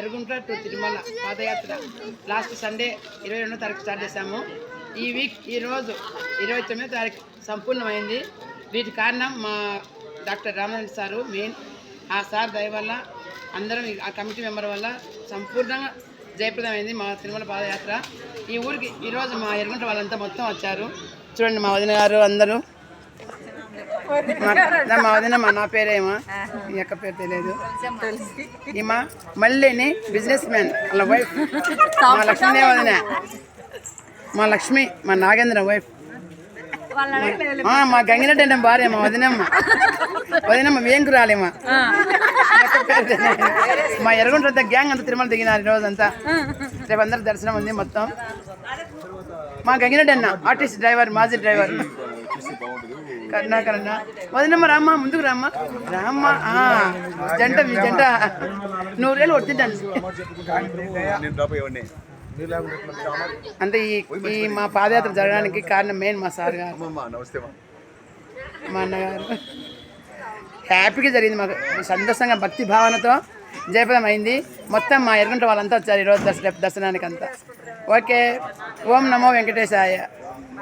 Yerragunta to Tirumala padayatra. Last Sunday ఇరవై రెండో తారీఖు స్టార్ట్ చేశాము. ఈ వీక్ ఈరోజు ఇరవై తొమ్మిదో తారీఖు సంపూర్ణమైంది. వీటి కారణం మా డాక్టర్ రామచంద్ర సారు మెయిన్. ఆ సార్ దయ వల్ల అందరం ఆ కమిటీ మెంబర్ వల్ల సంపూర్ణంగా జయప్రదమైంది మా తిరుమల పాదయాత్ర. ఈ ఊరికి ఈరోజు మా ఎరుగుంట వాళ్ళంతా మొత్తం వచ్చారు. చూడండి మా వదిన గారు అందరూ. మా నా- మా వదిన మా నా పేరేమో? ఈ యొక్క పేరు తెలియదు ఈమా మళ్ళీని బిజినెస్ మ్యాన్ వాళ్ళ వైఫ్ మా లక్ష్మీ వదిన. మా లక్ష్మి మా నాగేంద్ర వైఫ్ మా అంటే భార్య మా వదినమ్మ. వదినమ్మ వేంకురాలేమా మా ఎర్రగుంట గ్యాంగ్ అంతా తిరుమల దిగినారు ఈ రోజంతా. రేపు అందరు దర్శనం ఉంది మొత్తం. మా అన్న ఆర్టిస్ట్ డ్రైవర్ మాజీ డ్రైవర్ కరుణాకర్ అన్న వదినమ్మ రామ్మ ముందుకు రామ్మ. రామ్మ జంట మీ జంట. నూరేళ్ళు నేను డ్రాప్ అయ్యండి అంటే ఈ ఈ మా పాదయాత్ర జరగడానికి కారణం మెయిన్ మా సార్ గారు. మా అన్నగారు. హ్యాపీగా జరిగింది మాకు. సంతోషంగా భక్తి భావనతో జయప్రదం అయింది. మొత్తం మా ఎరుగుంట వాళ్ళంతా వచ్చారు ఈరోజు దర్శ దర్శనానికి అంతా ఓకే. ఓం నమో వెంకటేశాయ.